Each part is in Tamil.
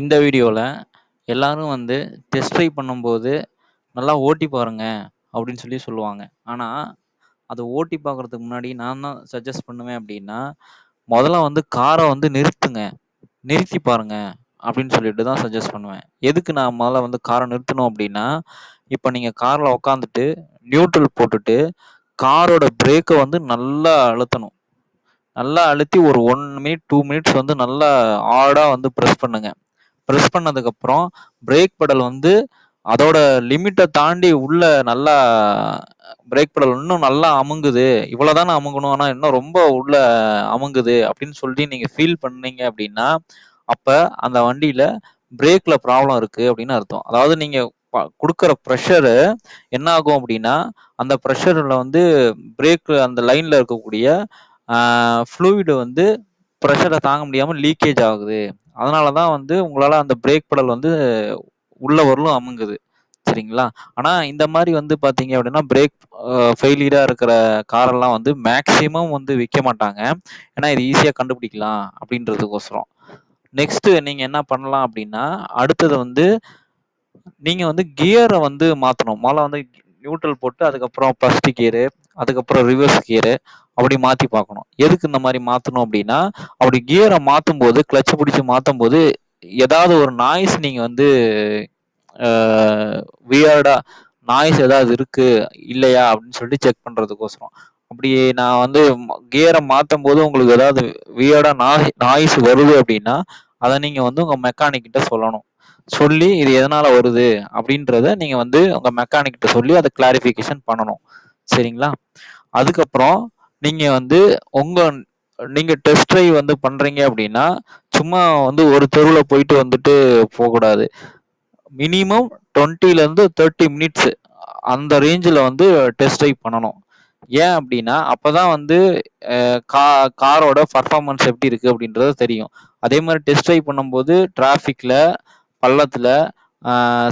இந்த வீடியோவில் எல்லாரும் வந்து டெஸ்ட் ட்ரைவ் பண்ணும்போது நல்லா ஓட்டி பாருங்க அப்படின்னு சொல்லி சொல்லுவாங்க. ஆனால் அதை ஓட்டி பார்க்குறதுக்கு முன்னாடி நான் தான் சஜஸ்ட் பண்ணுவேன் அப்படின்னா முதல்ல வந்து காரை வந்து நிறுத்துங்க. நிறுத்தி பாருங்க அப்படின்னு சொல்லிட்டு தான் சஜஸ்ட் பண்ணுவேன். எதுக்கு நான் முதல்ல வந்து காரை நிறுத்தணும் அப்படின்னா இப்போ நீங்கள் காரில் உக்காந்துட்டு நியூட்ரல் போட்டுட்டு காரோட பிரேக்கை வந்து நல்லா அழுத்தணும். நல்லா அழுத்தி ஒரு ஒன் மினிட் டூ மினிட்ஸ் வந்து நல்லா ஆடாக வந்து ப்ரெஸ் பண்ணுங்கள் ப்ரெஸ் பண்ணதுக்கப்புறம் பிரேக் பெடல் வந்து அதோட லிமிட்டை தாண்டி உள்ள நல்லா பிரேக் பெடல் இன்னும் நல்லா அமுங்குது. இவ்வளோதானே அமுங்கணும் ஆனால் இன்னும் ரொம்ப உள்ள அமுங்குது அப்படின்னு சொல்லி நீங்கள் ஃபீல் பண்ணீங்க அப்படின்னா அப்போ அந்த வண்டியில் பிரேக்கில் ப்ராப்ளம் இருக்குது அப்படின்னு அர்த்தம். அதாவது நீங்கள் கொடுக்குற ப்ரெஷரு என்ன ஆகும் அப்படின்னா அந்த ப்ரெஷரில் வந்து பிரேக் அந்த லைனில் இருக்கக்கூடிய ஃப்ளூயிடு வந்து ப்ரெஷரை தாங்க முடியாமல் லீக்கேஜ் ஆகுது. அதனால தான் வந்து உங்களால் அந்த பிரேக் பெடல் வந்து உள்ள வரலும் அமுங்குது. சரிங்களா? ஆனால் இந்த மாதிரி வந்து பார்த்தீங்க அப்படின்னா பிரேக் ஃபெயிலியராக இருக்கிற காரெல்லாம் வந்து மேக்ஸிமம் வந்து விற்க மாட்டாங்க. ஏன்னா இது ஈஸியாக கண்டுபிடிக்கலாம் அப்படின்றதுக்கோசரம். நெக்ஸ்ட்டு நீங்கள் என்ன பண்ணலாம் அப்படின்னா அடுத்தது வந்து நீங்கள் வந்து கியரை வந்து மாற்றணும் முதல்ல வந்து நியூட்ரல் போட்டு அதுக்கப்புறம் ஃபஸ்ட்டு கியரு அதுக்கப்புறம் ரிவர்ஸ் கியரு அப்படி மாற்றி பார்க்கணும். எதுக்கு இந்த மாதிரி மாற்றணும் அப்படின்னா அப்படி கியரை மாற்றும் போது கிளச்சை பிடிச்சி மாற்றும் போது ஏதாவது ஒரு நாய்ஸ் நீங்கள் வந்து வியர்டாக நாய்ஸ் ஏதாவது இருக்கு இல்லையா அப்படின்னு சொல்லிட்டு செக் பண்ணுறதுக்கோசரம் அப்படி நான் வந்து கியரை மாற்றும் போது உங்களுக்கு ஏதாவது வியர்டாக நாய் நாய்ஸ் வருது அப்படின்னா அதை நீங்கள் வந்து உங்கள் மெக்கானிக் கிட்ட சொல்லணும். சொல்லி இது எதனால வருது அப்படின்றத நீங்கள் வந்து உங்கள் மெக்கானிக் கிட்ட சொல்லி அதை கிளாரிஃபிகேஷன் பண்ணணும். சரிங்களா? அதுக்கப்புறம் நீங்கள் வந்து உங்கள் நீங்கள் டெஸ்ட் ட்ரைவ் வந்து பண்ணுறீங்க அப்படின்னா சும்மா வந்து ஒரு தெருவில் போயிட்டு வந்துட்டு போகக்கூடாது. மினிமம் டுவெண்ட்டிலேருந்து தேர்ட்டி மினிட்ஸு அந்த ரேஞ்சில் வந்து டெஸ்ட் ட்ரைவ் பண்ணணும். ஏன் அப்படின்னா அப்போ தான் வந்து கா காரோட பர்ஃபார்மன்ஸ் எப்படி இருக்குது அப்படின்றது தெரியும். அதே மாதிரி டெஸ்ட் ட்ரைவ் பண்ணும்போது டிராஃபிக்கில் பள்ளத்தில்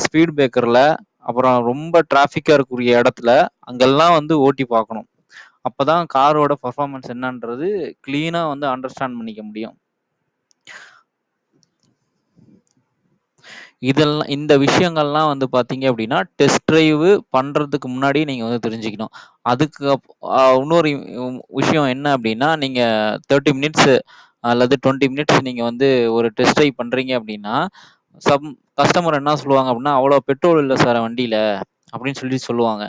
ஸ்பீட் பிரேக்கரில் அப்புறம் ரொம்ப டிராஃபிக்காக இருக்கக்கூடிய இடத்துல அங்கெல்லாம் வந்து ஓட்டி பார்க்கணும். அப்போ தான் காரோட பர்ஃபார்மன்ஸ் என்னன்றது க்ளீனாக வந்து அண்டர்ஸ்டாண்ட் பண்ணிக்க முடியும். இதெல்லாம் இந்த விஷயங்கள்லாம் வந்து பார்த்தீங்க அப்படின்னா டெஸ்ட் ட்ரைவ் பண்ணுறதுக்கு முன்னாடி நீங்கள் வந்து தெரிஞ்சுக்கணும். அதுக்கு இன்னொரு விஷயம் என்ன அப்படின்னா நீங்கள் தேர்ட்டி மினிட்ஸு அல்லது டுவெண்ட்டி மினிட்ஸ் நீங்கள் வந்து ஒரு டெஸ்ட் ட்ரைவ் பண்ணுறீங்க அப்படின்னா சம் கஸ்டமர் என்ன சொல்லுவாங்க அப்படின்னா அவ்வளோ பெட்ரோல் இல்லை சார் வண்டியில் அப்படின்னு சொல்லி சொல்லுவாங்க.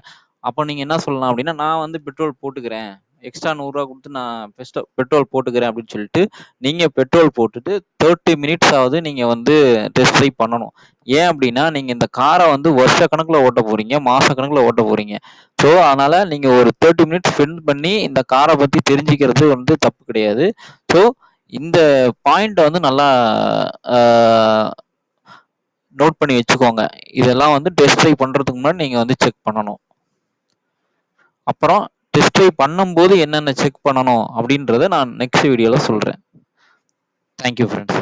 அப்போ நீங்கள் என்ன சொல்லலாம் அப்படின்னா நான் வந்து பெட்ரோல் போட்டுக்கிறேன். எக்ஸ்ட்ரா நூறுரூவா கொடுத்து நான் பெஸ்ட்டோ பெட்ரோல் போட்டுக்கிறேன் அப்படின்னு சொல்லிட்டு நீங்கள் பெட்ரோல் போட்டுட்டு தேர்ட்டி மினிட்ஸ் ஆகுது நீங்கள் வந்து டெஸ்ட் ட்ரைவ் பண்ணணும். ஏன் அப்படின்னா நீங்கள் இந்த காரை வந்து வருஷ கணக்கில் ஓட்ட போகிறீங்க மாத கணக்கில் ஓட்ட போகிறீங்க ஸோ அதனால் நீங்கள் ஒரு தேர்ட்டி மினிட்ஸ் ஸ்பெண்ட் பண்ணி இந்த காரை பற்றி தெரிஞ்சுக்கிறது வந்து தப்பு கிடையாது. ஸோ இந்த பாயிண்ட்டை வந்து நல்லா நோட் பண்ணி வச்சுக்கோங்க. இதெல்லாம் வந்து டெஸ்ட் ட்ரை பண்ணுறதுக்கு முன்னாடி நீங்கள் வந்து செக் பண்ணணும். அப்புறம் டெஸ்ட் ட்ரை பண்ணும்போது என்னென்ன செக் பண்ணணும் அப்படின்றத நான் நெக்ஸ்ட் வீடியோவில் சொல்கிறேன் தேங்க்யூ ஃப்ரெண்ட்ஸ்